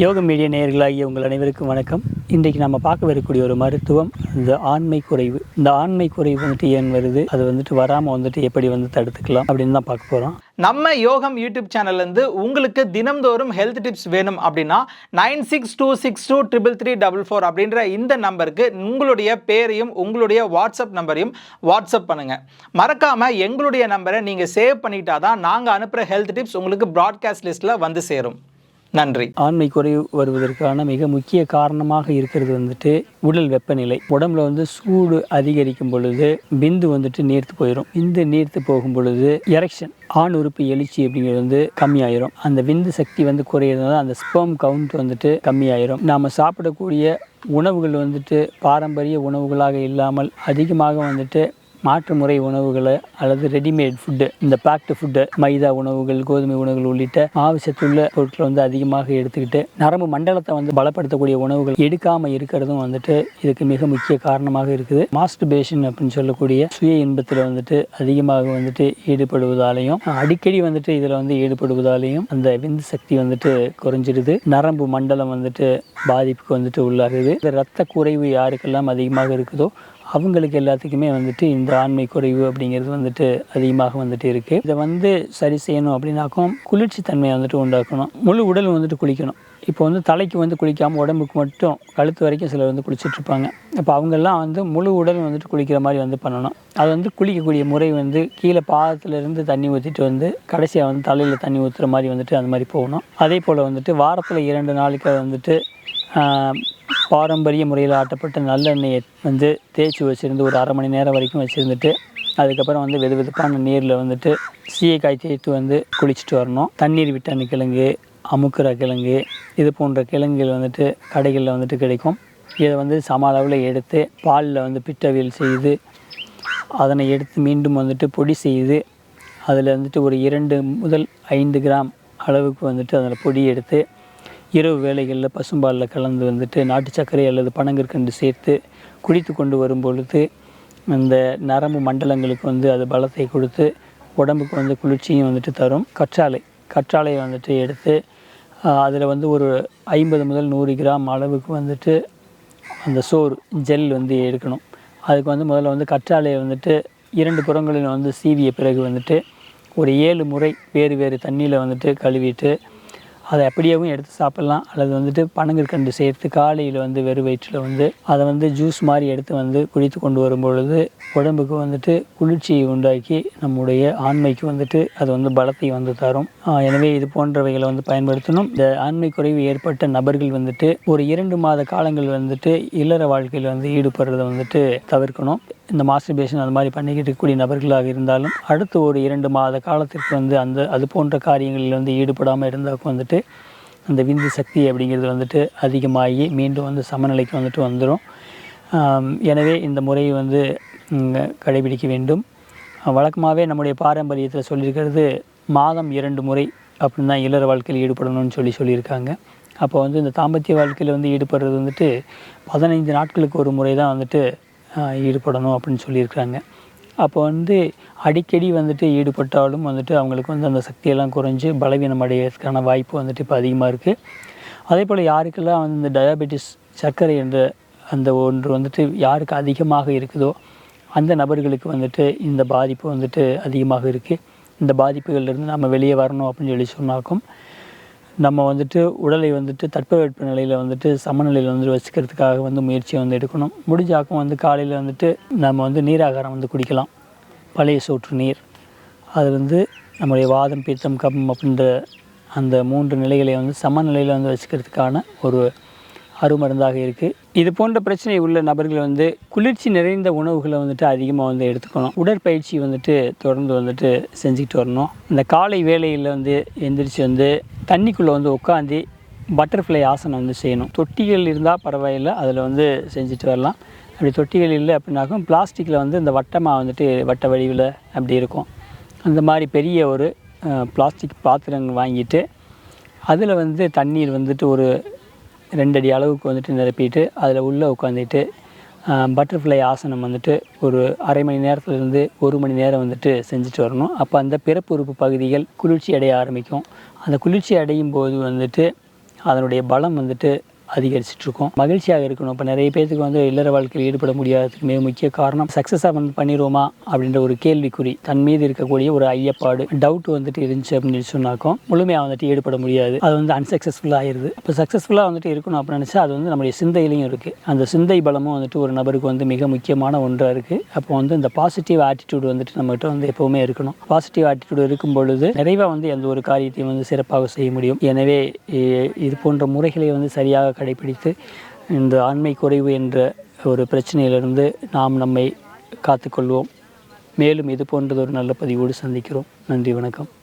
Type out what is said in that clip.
யோக மீடியா நேயர்களாகிய உங்கள் அனைவருக்கும் வணக்கம். இன்றைக்கு நம்ம பார்க்க வரக்கூடிய ஒரு மருத்துவம் இந்த ஆண்மை குறைவு. இந்த ஆண்மை குறைவு வந்துட்டு ஏன் வருது? அது வந்துட்டு வராமல் வந்துட்டு எப்படி வந்து தடுத்துக்கலாம் அப்படின்னு தான் பார்க்க போகிறோம் நம்ம யோகம் யூடியூப் சேனல்லேருந்து உங்களுக்கு தினம்தோறும் ஹெல்த் டிப்ஸ் வேணும் அப்படின்னா nine six two six two triple three double four அப்படின்ற இந்த நம்பருக்கு உங்களுடைய பேரையும் உங்களுடைய வாட்ஸ்அப் நம்பரையும் வாட்ஸ்அப் பண்ணுங்கள் மறக்காமல் எங்களுடைய நம்பரை நீங்கள் சேவ் பண்ணிட்டா தான் நாங்கள் அனுப்புகிற ஹெல்த் டிப்ஸ் உங்களுக்கு ப்ராட்காஸ்ட் லிஸ்ட்டில் வந்து சேரும். நன்றி. ஆண்மை குறைவு வருவதற்கான மிக முக்கிய காரணமாக இருக்கிறது வந்துட்டு உடல் வெப்பநிலை. உடம்புல வந்து சூடு அதிகரிக்கும் பொழுது பிந்து வந்துட்டு நீர்த்து போயிடும் பிந்து நீர்த்து போகும் பொழுது எரெக்ஷன் ஆண் உறுப்பு எழுச்சி அப்படிங்கிறது வந்து கம்மியாயிரும். அந்த விந்து சக்தி வந்து குறையிறதுனால அந்த ஸ்பெர்ம் கவுண்ட் வந்துட்டு கம்மியாயிரும். நாம் சாப்பிடக்கூடிய உணவுகள் வந்துட்டு பாரம்பரிய உணவுகளாக இல்லாமல் அதிகமாக வந்துட்டு மாற்று முறை உணவுகளை அல்லது ரெடிமேட் ஃபுட்டு இந்த பேக்டு ஃபுட்டு மைதா உணவுகள் கோதுமை உணவுகள் உள்ளிட்ட ஆവശ്யத்துள்ள பொருட்களை வந்து அதிகமாக எடுத்துக்கிட்டு நரம்பு மண்டலத்தை வந்து பலப்படுத்தக்கூடிய உணவுகள் எடுக்காமல் இருக்கிறதும் வந்துட்டு இதுக்கு மிக முக்கிய காரணமாக இருக்குது. மாஸ்டுபேஷன் அப்படின்னு சொல்லக்கூடிய சுய இன்பத்தில் வந்துட்டு அதிகமாக வந்துட்டு ஈடுபடுவதாலையும் அடிக்கடி வந்துட்டு இதில் வந்து ஈடுபடுவதாலையும் அந்த விந்து சக்தி வந்துட்டு குறைஞ்சிருது நரம்பு மண்டலம் வந்துட்டு பாதிப்புக்கு வந்துட்டு உள்ளாகுது. இந்த ரத்த குறைவு யாருக்கெல்லாம் அதிகமாக இருக்குதோ அவங்களுக்கு எல்லாத்துக்குமே வந்துட்டு இந்த ஆண்மை குறைவு அப்படிங்கிறது வந்துட்டு அதிகமாக வந்துட்டு இருக்குது இதை வந்து சரி செய்யணும் அப்படின்னாக்கும் குளிர்ச்சி தன்மையை வந்துட்டு உண்டாக்கணும். முழு உடல் வந்துட்டு குளிக்கணும். இப்போ வந்து தலைக்கு வந்து குளிக்காமல் உடம்புக்கு மட்டும் கழுத்து வரைக்கும் சிலர் வந்து குளிச்சிட்ருப்பாங்க அப்போ அவங்கெல்லாம் வந்து முழு உடல் வந்துட்டு குளிக்கிற மாதிரி வந்து பண்ணணும். அது வந்து குளிக்கக்கூடிய முறை வந்து கீழே பாதத்துலேருந்து தண்ணி ஊற்றிட்டு வந்து கடைசியாக வந்து தலையில் தண்ணி ஊற்றுற மாதிரி வந்துட்டு அந்த மாதிரி போகணும். அதே போல் வந்துட்டு வாரத்தில் இரண்டு நாளைக்கு வந்துட்டு பாரம்பரிய முறையில் ஆட்டப்பட்ட நல்லெண்ணெயை வந்து தேய்ச்சி வச்சுருந்து ஒரு அரை மணி நேரம் வரைக்கும் வச்சுருந்துட்டு அதுக்கப்புறம் வந்து வெது வெதுப்பான நீரில் வந்துட்டு சீயக்காய் தேய்த்து வந்து குளிச்சுட்டு வரணும். தண்ணீர் விட்டான கிழங்கு அமுக்குற கிழங்கு இது போன்ற கிழங்குகள் வந்துட்டு கடைகளில் வந்துட்டு கிடைக்கும். இதை வந்து சம அளவில் எடுத்து பாலில் வந்து பிட்டவியல் செய்து அதனை எடுத்து மீண்டும் வந்துட்டு பொடி செய்து அதில் வந்துட்டு ஒரு இரண்டு முதல் ஐந்து கிராம் அளவுக்கு வந்துட்டு அதில் பொடி எடுத்து இரவு வேளைகளில் பசும்பாலில் கலந்து வந்துட்டு நாட்டு சர்க்கரை அல்லது பனங்கற்கண்டு சேர்த்து குடித்து கொண்டு வரும் பொழுது அந்த நரம்பு மண்டலங்களுக்கு வந்து அது பலத்தை கொடுத்து உடம்புக்கு வந்து குளிர்ச்சியும் வந்துட்டு தரும். கற்றாழை கற்றாழையை வந்துட்டு எடுத்து அதில் வந்து ஒரு ஐம்பது முதல் நூறு கிராம் அளவுக்கு வந்துட்டு அந்த சோறு ஜெல் வந்து எடுக்கணும். அதுக்கு வந்து முதல்ல வந்து கற்றாழையை வந்துட்டு இரண்டு புறங்களில் வந்து சீவிய பிறகு வந்துட்டு ஒரு ஏழு முறை வேறு வேறு தண்ணியில் வந்துட்டு கழுவிட்டு அதை அப்படியேவும் எடுத்து சாப்பிட்லாம். அல்லது வந்துட்டு பனங்கற்கண்டு சேர்த்து காலையில் வந்து வெறும் வயிற்றில் வந்து அதை வந்து ஜூஸ் மாதிரி எடுத்து வந்து குடித்து கொண்டு வரும் பொழுது உடம்புக்கு வந்துட்டு குளிர்ச்சியை உண்டாக்கி நம்முடைய ஆண்மைக்கு வந்துட்டு அது வந்து பலத்தை வந்து தரும். எனவே இது போன்றவைகளை வந்து பயன்படுத்தணும். இந்த ஆண்மை குறைவு ஏற்பட்ட நபர்கள் வந்துட்டு ஒரு இரண்டு மாத காலங்கள் வந்துட்டு இல்லற வாழ்க்கையில் வந்து ஈடுபடுறதை வந்துட்டு தவிர்க்கணும். இந்த மாஸ்டர்பேஷன் அந்த மாதிரி பண்ணிக்கிட்டு இருக்கக்கூடிய நபர்களாக இருந்தாலும் அடுத்து ஒரு இரண்டு மாத காலத்திற்கு வந்து அந்த அது போன்ற காரியங்களில் வந்து ஈடுபடாமல் இருந்தாக்கு வந்துட்டு அந்த விந்து சக்தி அப்படிங்கிறது வந்துட்டு அதிகமாகி மீண்டும் வந்து சமநிலைக்கு வந்துட்டு வந்துடும் எனவே இந்த முறையை வந்து கடைபிடிக்க வேண்டும். வழக்கமாகவே நம்முடைய பாரம்பரியத்தில் சொல்லியிருக்கிறது மாதம் இரண்டு முறை அப்படின்னு தான் இல்லற வாழ்க்கையில் ஈடுபடணும்னு சொல்லி சொல்லியிருக்காங்க. அப்போ வந்து இந்த தாம்பத்திய வாழ்க்கையில் வந்து ஈடுபடுறது வந்துட்டு பதினைந்து நாட்களுக்கு ஒரு முறை தான் வந்துட்டு ஈடுபடணும் அப்படின்னு சொல்லியிருக்கிறாங்க. அப்போ வந்து அடிக்கடி வந்துட்டு ஈடுபட்டாலும் வந்துட்டு அவங்களுக்கு வந்து அந்த சக்தியெல்லாம் குறைஞ்சு பலவீனம் அடையிறதுக்கான வாய்ப்பு வந்துட்டு இப்போ அதிகமாக இருக்குது அதே போல் யாருக்கெல்லாம் வந்து இந்த டயாபெட்டிஸ் சர்க்கரை என்ற அந்த ஒன்று வந்துட்டு யாருக்கு அதிகமாக இருக்குதோ அந்த நபர்களுக்கு வந்துட்டு இந்த பாதிப்பு வந்துட்டு அதிகமாக இருக்குது இந்த பாதிப்புகள்லேருந்து நம்ம வெளியே வரணும் அப்படின்னு சொல்லி சொன்னாக்கும் நம்ம வந்துட்டு உடலை வந்துட்டு தட்பவெட்ப நிலையில் வந்துட்டு சமநிலையில் வந்து வச்சுக்கிறதுக்காக வந்து முயற்சியை வந்து எடுக்கணும். முடிஞ்சாக்கும் வந்து காலையில் வந்துட்டு நம்ம வந்து நீராகாரம் வந்து குடிக்கலாம். பழைய சோற்று நீர். அது வந்து நம்முடைய வாதம் பித்தம் கபம் அப்படின்ற அந்த மூன்று நிலைகளை வந்து சமநிலையில் வந்து வச்சுக்கிறதுக்கான ஒரு அருமருந்தாக இருக்குது இது போன்ற பிரச்சனை உள்ள நபர்கள் வந்து குளிர்ச்சி நிறைந்த உணவுகளை வந்துட்டு அதிகமாக வந்து எடுத்துக்கணும். உடற்பயிற்சி வந்துட்டு தொடர்ந்து வந்துட்டு செஞ்சுக்கிட்டு வரணும். இந்த காலை வேலையில் வந்து எந்திரிச்சு வந்து தண்ணிக்குள்ளே வந்து உட்காந்து பட்டர்ஃப்ளை ஆசனம் வந்து செய்யணும். தொட்டிகள் இருந்தால் பரவாயில்லை அதில் வந்து செஞ்சுட்டு வரலாம். அப்படி தொட்டிகள் இல்லை அப்படின்னாக்கும் பிளாஸ்டிக்கில் வந்து இந்த வட்டமாக வந்துட்டு வட்ட வடிவில் அப்படி இருக்கும். அந்த மாதிரி பெரிய ஒரு பிளாஸ்டிக் பாத்திரங்கள் வாங்கிட்டு அதில் வந்து தண்ணீர் வந்துட்டு ஒரு ரெண்டடி அளவுக்கு வந்துட்டு நிரப்பிட்டு அதில் உள்ளே உட்காந்துட்டு பட்டர்ஃப்ளை ஆசனம் வந்துட்டு ஒரு அரை மணி நேரத்துலேருந்து ஒரு மணி நேரம் வந்துட்டு செஞ்சுட்டு வரணும். அப்போ அந்த பிறப்புறுப்பு பகுதிகள் குளிர்ச்சி அடைய ஆரம்பிக்கும். அந்த குளிர்ச்சி அடையும் போது வந்துட்டு அதனுடைய பலம் வந்துட்டு அதிகரிச்சிட்ருக்கோம். மகிழ்ச்சியாக இருக்கணும். இப்போ நிறைய பேருக்கு வந்து இல்லற வாழ்க்கையில் ஈடுபட முடியாததுக்கு மிக முக்கிய காரணம் சக்ஸஸாக வந்து பண்ணிடுவோமா அப்படின்ற ஒரு கேள்விக்குறி. தன் மீது இருக்கக்கூடிய ஒரு ஐயப்பாடு டவுட் வந்துட்டு இருந்துச்சு அப்படின்னு சொன்னாக்கும் முழுமையாக வந்துட்டு ஈடுபட முடியாது. அது வந்து அன்சக்ஸஸ்ஃபுல்லாக ஆயிடுது இப்போ சக்ஸஸ்ஃபுல்லாக வந்துட்டு இருக்கணும் அப்படின்னு நினச்சா அது வந்து நம்முடைய சிந்தையிலையும் இருக்குது அந்த சிந்தை பலமும் வந்துட்டு ஒரு நபருக்கு வந்து மிக முக்கியமான ஒன்றாக இருக்குது அப்போ வந்து இந்த பாசிட்டிவ் ஆட்டிடியூட் வந்துட்டு நம்மகிட்ட வந்து எப்போவுமே இருக்கணும். பாசிட்டிவ் ஆட்டிடியூட் இருக்கும் பொழுது நிறைவாக வந்து எந்த ஒரு காரியத்தையும் வந்து சிறப்பாக செய்ய முடியும். எனவே இது போன்ற முறைகளை வந்து சரியாக கடைபிடித்து இந்த ஆண்மை குறைவு என்ற ஒரு பிரச்சனையிலிருந்து நாம் நம்மை காத்துக்கொள்வோம். மேலும் இது போன்றது ஒரு நல்ல பதிவோடு சந்திக்கிறோம். நன்றி வணக்கம்.